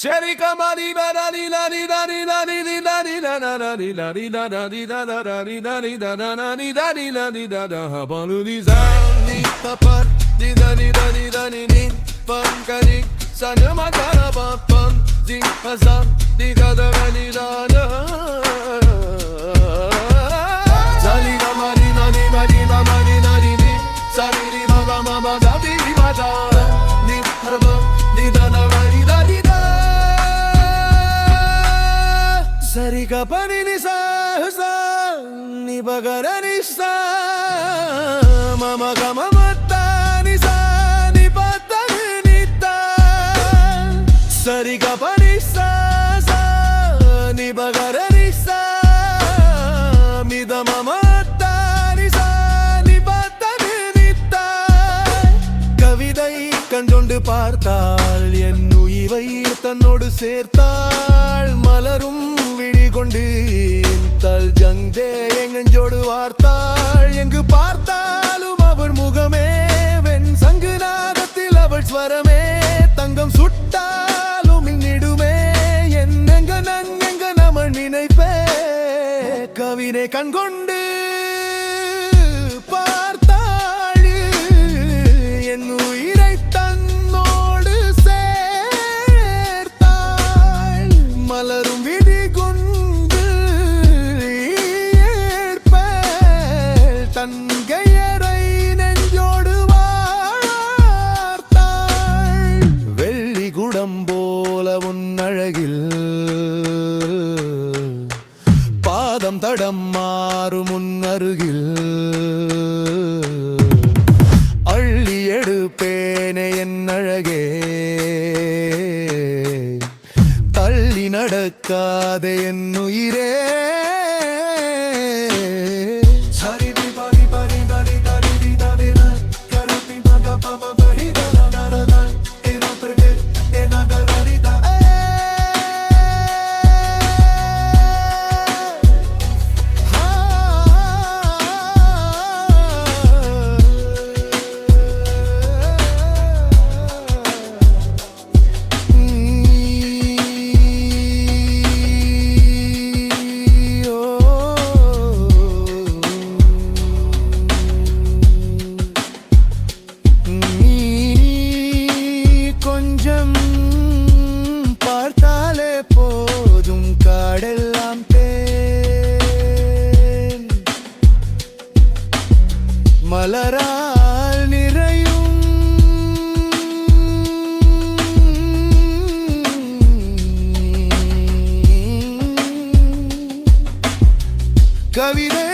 Sherika mari da di da di da di da di di da di da da da di da di da da di da da da di da di da da da di da di da di da da ha balu di za ni pa pa di da di da di da ni ni pa ka ni sa ne ma ka ra pa pa di pa sa di da da ni da na Ni ba ga ra ni sa Mi da ma ma ta ni sa Ni pa ta ni ni ta கவிதை கண்டொண்டு பார்த்தாள் என் உயிரை தன்னோடு சேர்த்தாள் மலரும் கொண்டு தல் Junge எங்கஞ்சோடு வார்த்தாள். எங்கு பார்த்தாலும் அவள் முகமே வெண் சங்கு நாதத்தில் அவள் ஸ்வரமே. தங்கம் சுட்டாலும் மின்னிடுமே என்னெங்க நங்கெங்க நம்ம நினைப்பே. கவினை கண்கொண்டு ஏற்பேள் தங்கையரை நெஞ்சோடு வார்த்தாள். வெள்ளி குடம் போல உன் அழகில் பாதம் தடம் மாறும் உன் அருகில் அள்ளி எடுப்பேனே என் அழகே தள்ளி நடக்காதே என் கவிதை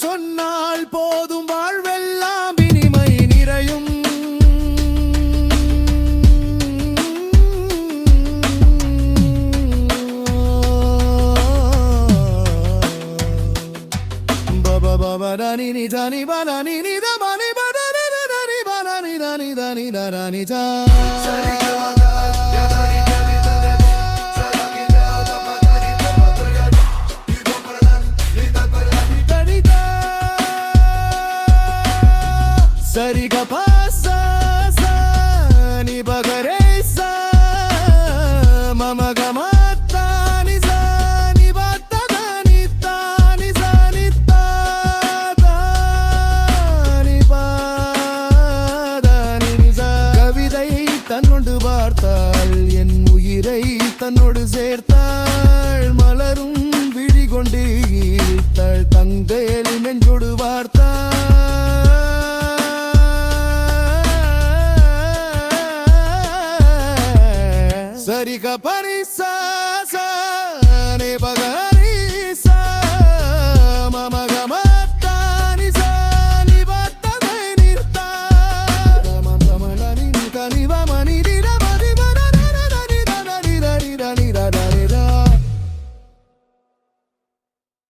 சொன்னால் போதும் வாழ்வெல்லாம் இனிமை நிறையும் பபபனி தனி பனி நித பனி பனி பனி பனி தனி தனி தனி தனி சரி கபாசி பகரே தன்னொண்டு பார்த்தாள் என் உயிரை தன்னோடு சேர்த்தாள். மலரும் விழி கொண்டு escapar y sazar.